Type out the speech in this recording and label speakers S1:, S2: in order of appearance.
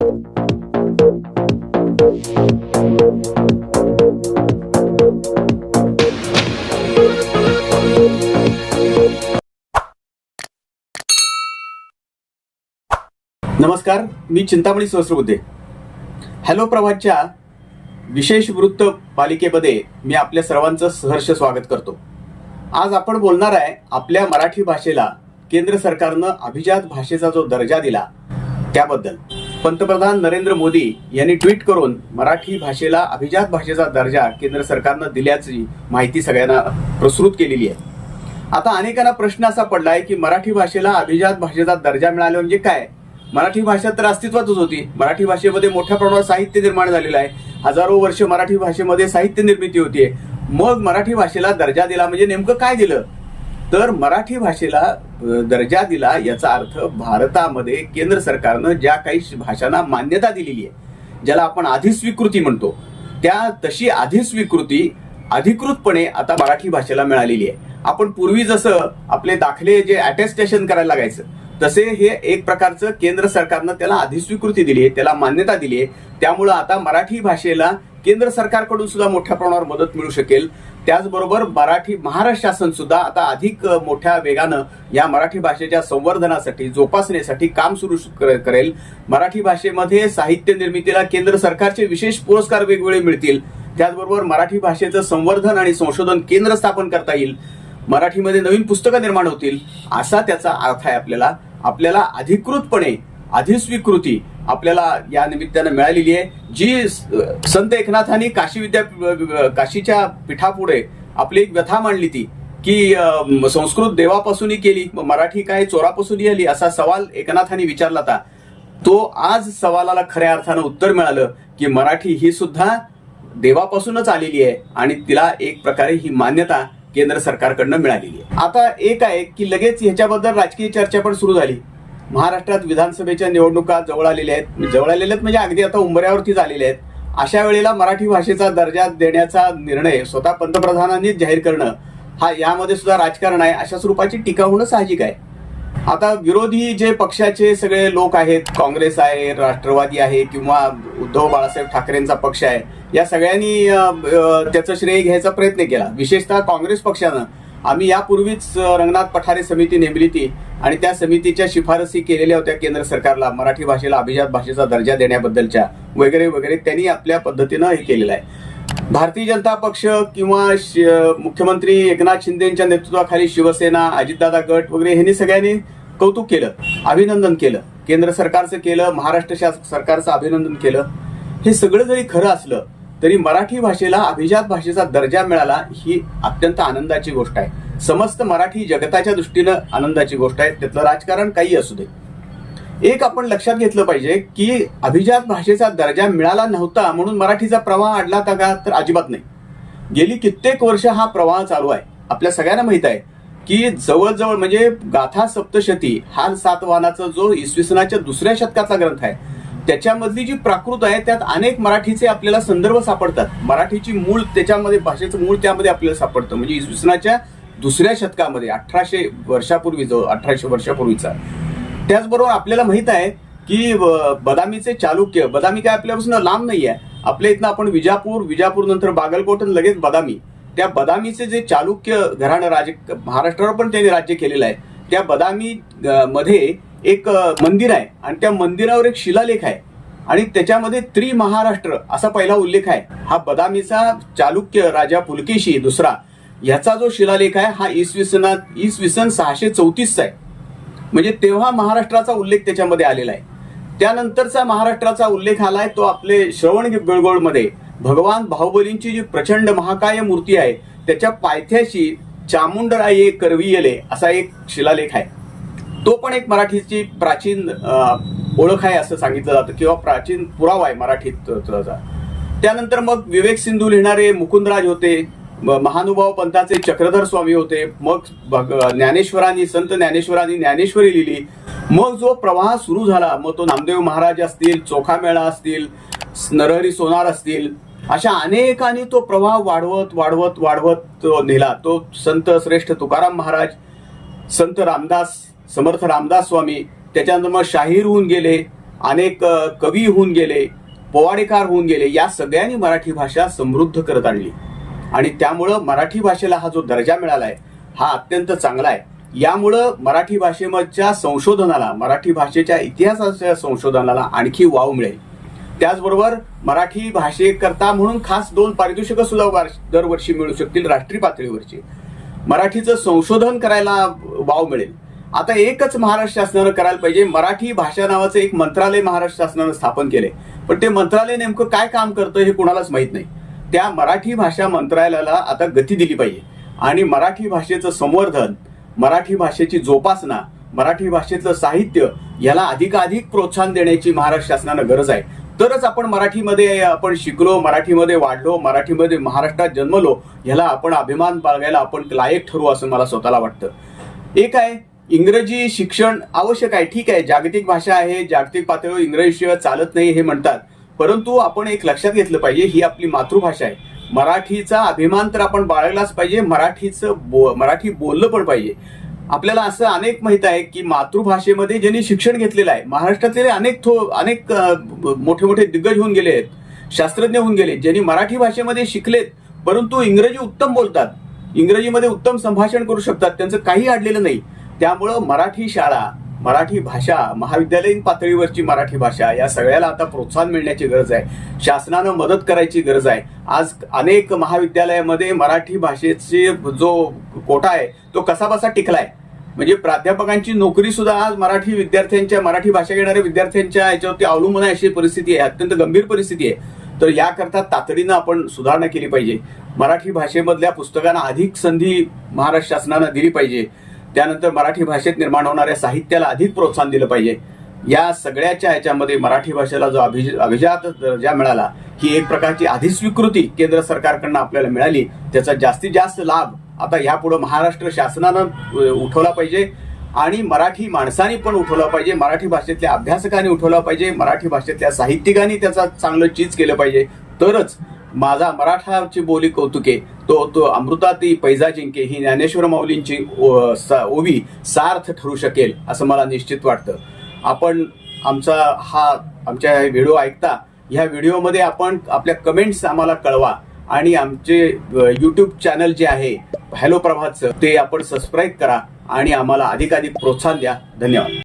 S1: नमस्कार मी चिंतामणी सहस्रबुद्धे. हॅलो प्रभातच्या विशेष वृत्त पालिकेमध्ये मी आपल्या सर्वांचं सहर्ष स्वागत करतो. आज आपण बोलणार आहे आपल्या मराठी भाषेला केंद्र सरकारनं अभिजात भाषेचा जो दर्जा दिला त्याबद्दल. पंतप्रधान नरेंद्र मोदी यांनी ट्विट करून मराठी भाषेला अभिजात भाषेचा दर्जा केंद्र सरकारनं दिल्याची माहिती सगळ्यांना प्रसृत केलेली आहे. आता अनेकांना प्रश्न असा पडलाय की मराठी भाषेला अभिजात भाषेचा दर्जा मिळाला म्हणजे काय? मराठी भाषा तर अस्तित्वातच होती. मराठी भाषेमध्ये मोठ्या प्रमाणात साहित्य निर्माण झालेलं आहे. हजारो वर्ष मराठी भाषेमध्ये साहित्य निर्मिती होतीये. मग मराठी भाषेला दर्जा दिला म्हणजे नेमकं काय दिलं? तर मराठी भाषेला दर्जा दिला याचा अर्थ भारतामध्ये केंद्र सरकारनं ज्या काही भाषांना मान्यता दिलेली आहे ज्याला आपण अधिस्वीकृती म्हणतो त्या तशी अधिस्वीकृती अधिकृतपणे आता मराठी भाषेला मिळालेली आहे. आपण पूर्वी जसं आपले दाखले जे अटेस्टेशन करायला लागायचं तसे हे एक प्रकारचं केंद्र सरकारनं त्याला अधिस्वीकृती दिली आहे त्याला मान्यता दिली आहे. त्यामुळं आता मराठी भाषेला केंद्र सरकारकडून सुद्धा मोठ्या प्रमाणावर मदत मिळू शकेल. त्याचबरोबर मराठी महाराष्ट्र शासन सुद्धा आता अधिक मोठ्या वेगानं या मराठी भाषेच्या संवर्धनासाठी जोपासनेसाठी काम सुरू करेल. मराठी भाषेमध्ये साहित्य निर्मितीला केंद्र सरकारचे विशेष पुरस्कार वेगवेगळे मिळतील. त्याचबरोबर मराठी भाषेचं संवर्धन आणि संशोधन केंद्र स्थापन करता येईल. मराठीमध्ये नवीन पुस्तकं निर्माण होतील असा त्याचा अर्थ आहे आपल्याला. आपल्याला अधिकृतपणे अधिस्वीकृती आपल्याला या निमित्तानं मिळालेली आहे. जी संत एकनाथांनी काशी विद्या काशीच्या पीठापुढे आपली एक व्यथा मांडली ती की संस्कृत देवापासूनही केली मराठी काय चोरापासूनही आली असा सवाल एकनाथांनी विचारला होता. तो आज सवालाला खऱ्या अर्थानं उत्तर मिळालं की मराठी ही सुद्धा देवापासूनच आलेली आहे आणि तिला एक प्रकारे ही मान्यता केंद्र सरकारकडनं मिळालेली आहे. आता एक आहे की लगेच ह्याच्याबद्दल राजकीय चर्चा पण सुरू झाली. महाराष्ट्रात विधानसभेच्या निवडणुका जवळ आलेल्या आहेत. जवळ आलेल्या आहेत म्हणजे अगदी आता उंबऱ्यावरती झालेल्या आहेत. अशा वेळेला मराठी भाषेचा दर्जा देण्याचा निर्णय स्वतः पंतप्रधानांनीच जाहीर करणं हा यामध्ये सुद्धा राजकारण आहे. अशा स्वरूपाची टीका होणं साहजिक आहे. आता विरोधी जे पक्षाचे सगळे लोक आहेत काँग्रेस आहे राष्ट्रवादी आहे किंवा उद्धव बाळासाहेब ठाकरेंचा पक्ष आहे या सगळ्यांनी त्याचं श्रेय घ्यायचा प्रयत्न केला. विशेषतः काँग्रेस पक्षानं. आम्ही यापूर्वीच रंगनाथ पठारे समिती नेमली ती आणि त्या समितीच्या शिफारसी केलेल्या होत्या केंद्र सरकारला मराठी भाषेला अभिजात भाषेचा दर्जा देण्याबद्दलच्या वगैरे वगैरे त्यांनी आपल्या पद्धतीनं हे केलेलं आहे. भारतीय जनता पक्ष किंवा मुख्यमंत्री एकनाथ शिंदेच्या नेतृत्वाखाली शिवसेना अजितदादा गट वगैरे ह्यांनी सगळ्यांनी कौतुक केलं अभिनंदन केलं. केंद्र सरकारचं केलं महाराष्ट्र शास- सरकारचं अभिनंदन केलं. हे सगळं जरी खरं असलं तरी मराठी भाषेला अभिजात भाषेचा दर्जा मिळाला ही अत्यंत आनंदाची गोष्ट आहे. समस्त मराठी जगताच्या दृष्टीनं आनंदाची गोष्ट आहे. त्यातलं राजकारण काही असू दे. एक आपण लक्षात घेतलं पाहिजे की अभिजात भाषेचा दर्जा मिळाला नव्हता म्हणून मराठीचा प्रवाह अडला होता का तर अजिबात नाही. गेली कित्येक वर्ष हा प्रवाह चालू आहे. आपल्या सगळ्यांना माहीत आहे की जवळजवळ म्हणजे गाथा सप्तशती हा सातवानाचा जो इसवी सनाच्या दुसऱ्या शतकाचा ग्रंथ आहे त्याच्यामधली जी प्राकृत आहे त्यात अनेक मराठीचे आपल्याला संदर्भ सापडतात. मराठीची मूळ त्याच्यामध्ये भाषेचं मूळ त्यामध्ये आपल्याला सापडतं. म्हणजे इसवी सनाच्या दुसऱ्या शतकामध्ये अठराशे वर्षापूर्वी जो अठराशे वर्षापूर्वीचा. त्याचबरोबर आपल्याला माहीत आहे की बदामीचे चालुक्य बदामी काय आपल्यापासून लांब नाही आहे आपल्या इथनं आपण विजापूर विजापूर नंतर बागलकोट लगेच बदामी. त्या बदामीचे जे चालुक्य घराणं राज महाराष्ट्रावर पण त्यांनी राज्य केलेलं आहे. त्या बदामी मध्ये एक मंदिर आहे आणि त्या मंदिरावर एक शिलालेख आहे. आणि त्याच्यामध्ये त्रि महाराष्ट्र असा पहिला उल्लेख आहे. हा बदामीचा चालुक्य राजा पुलकेशी दुसरा. याचा जो शिलालेख आहे हा इसवी सनात इसवी सन सहाशे चौतीसचा आहे. म्हणजे तेव्हा महाराष्ट्राचा उल्लेख त्याच्यामध्ये आलेला आहे. त्यानंतरचा महाराष्ट्राचा उल्लेख आलाय तो आपले श्रवण बेळगोळमध्ये भगवान बाहुबलींची जी प्रचंड महाकाय मूर्ती आहे त्याच्या पायथ्याशी चामुंडराये करवियले असा एक शिलालेख आहे. तो पण एक मराठीची प्राचीन ओळख आहे असं सांगितलं जातं किंवा प्राचीन पुरावा आहे मराठीत त्यानंतर मग विवेक सिंधू लिहिणारे मुकुंदराज होते महानुभाव पंथाचे चक्रधर स्वामी होते मग ज्ञानेश्वरांनी संत ज्ञानेश्वरांनी ज्ञानेश्वरी लिहिली. मग जो प्रवाह सुरू झाला मग तो नामदेव महाराज असतील चोखा मेळा असतील नरहरी सोनार असतील अशा अनेकांनी तो प्रवाह वाढवत वाढवत वाढवत नेला. तो संत श्रेष्ठ तुकाराम महाराज संत रामदास समर्थ रामदास स्वामी त्याच्यानंतर मग शाहीर होऊन गेले अनेक कवी होऊन गेले पोवाडेकार होऊन गेले या सगळ्यांनी मराठी भाषा समृद्ध करत आणली. आणि त्यामुळं मराठी भाषेला हा जो दर्जा मिळाला आहे हा अत्यंत चांगला आहे. यामुळं मराठी भाषेमधच्या संशोधनाला मराठी भाषेच्या इतिहासाच्या संशोधनाला आणखी वाव मिळेल. त्याचबरोबर मराठी भाषेकरता म्हणून खास दोन पारितोषिकं सुद्धा दरवर्षी मिळू शकतील राष्ट्रीय पातळीवरची. मराठीचं संशोधन करायला वाव मिळेल. आता एकच महाराष्ट्र शासनानं करायला पाहिजे. मराठी भाषा नावाचं एक मंत्रालय महाराष्ट्र शासनानं स्थापन केले पण ते मंत्रालय नेमकं काय काम करतं हे कुणालाच माहीत नाही. त्या मराठी भाषा मंत्रालयाला आता गती दिली पाहिजे. आणि मराठी भाषेचं संवर्धन मराठी भाषेची जोपासना मराठी भाषेचं साहित्य याला अधिकाधिक प्रोत्साहन देण्याची महाराष्ट्र शासनानं गरज आहे. तरच आपण मराठीमध्ये आपण शिकलो मराठीमध्ये वाढलो मराठीमध्ये महाराष्ट्रात जन्मलो ह्याला आपण अभिमान बाळगायला आपण लायक ठरू असं मला स्वतःला वाटतं. एक आहे इंग्रजी शिक्षण आवश्यक आहे ठीक आहे. जागतिक भाषा आहे जागतिक पातळीवर इंग्रजीशिवाय चालत नाही हे म्हणतात. परंतु आपण एक लक्षात घेतलं पाहिजे ही आपली मातृभाषा आहे. मराठीचा अभिमान तर आपण बाळगलाच पाहिजे मराठीचं बो मराठी बोललं पण पाहिजे. आपल्याला असं अनेक माहीत आहे की मातृभाषेमध्ये ज्यांनी शिक्षण घेतलेलं आहे महाराष्ट्रातले अनेक थो अनेक मोठे मोठे दिग्गज होऊन गेले आहेत शास्त्रज्ञ होऊन गेले ज्यांनी मराठी भाषेमध्ये शिकलेत परंतु इंग्रजी उत्तम बोलतात. इंग्रजीमध्ये उत्तम संभाषण करू शकतात त्यांचं काही अडलेलं नाही. त्यामुळं मराठी शाळा मराठी भाषा महाविद्यालयीन पातळीवरची मराठी भाषा या सगळ्याला आता प्रोत्साहन मिळण्याची गरज आहे. शासनानं मदत करायची गरज आहे. आज अनेक महाविद्यालयामध्ये मराठी भाषेचे जो कोटा आहे तो कसाबसा टिकलाय? म्हणजे प्राध्यापकांची नोकरी सुद्धा आज मराठी विद्यार्थ्यांच्या मराठी भाषा घेणाऱ्या विद्यार्थ्यांच्या याच्यावरती अवलंबून आहे अशी परिस्थिती आहे. अत्यंत गंभीर परिस्थिती आहे. तर याकरता तातडीनं आपण सुधारणा केली पाहिजे. मराठी भाषेमधल्या पुस्तकांना अधिक संधी महाराष्ट्र शासनानं दिली पाहिजे. त्यानंतर मराठी भाषेत निर्माण होणाऱ्या साहित्याला अधिक प्रोत्साहन दिलं पाहिजे. या सगळ्याच्या ह्याच्यामध्ये मराठी भाषेला जो अभिज अभिजात दर्जा मिळाला ही एक प्रकारची अधिस्वीकृती केंद्र सरकारकडनं आपल्याला मिळाली. त्याचा जास्तीत जास्त लाभ आता यापुढे महाराष्ट्र शासनानं उठवला पाहिजे. आणि मराठी माणसांनी पण उठवला पाहिजे मराठी भाषेतल्या अभ्यासकांनी उठवला पाहिजे मराठी भाषेतल्या साहित्यिकांनी त्याचा चांगलं चीज केलं पाहिजे. तरच माझा मराठाची बोली कौतुके तो तो अमृताती पैजा जिंके ही ज्ञानेश्वर माऊलींची ओवी सार्थ ठरू शकेल असं मला निश्चित वाटतं. आपण आमचा हा आमच्या व्हिडिओ ऐकता ह्या व्हिडिओमध्ये आपण आपल्या कमेंट्स आम्हाला कळवा आणि आमचे यूट्यूब चॅनल जे आहे हॅलो प्रभातचं ते आपण सबस्क्राईब करा आणि आम्हाला अधिकाधिक प्रोत्साहन द्या. धन्यवाद.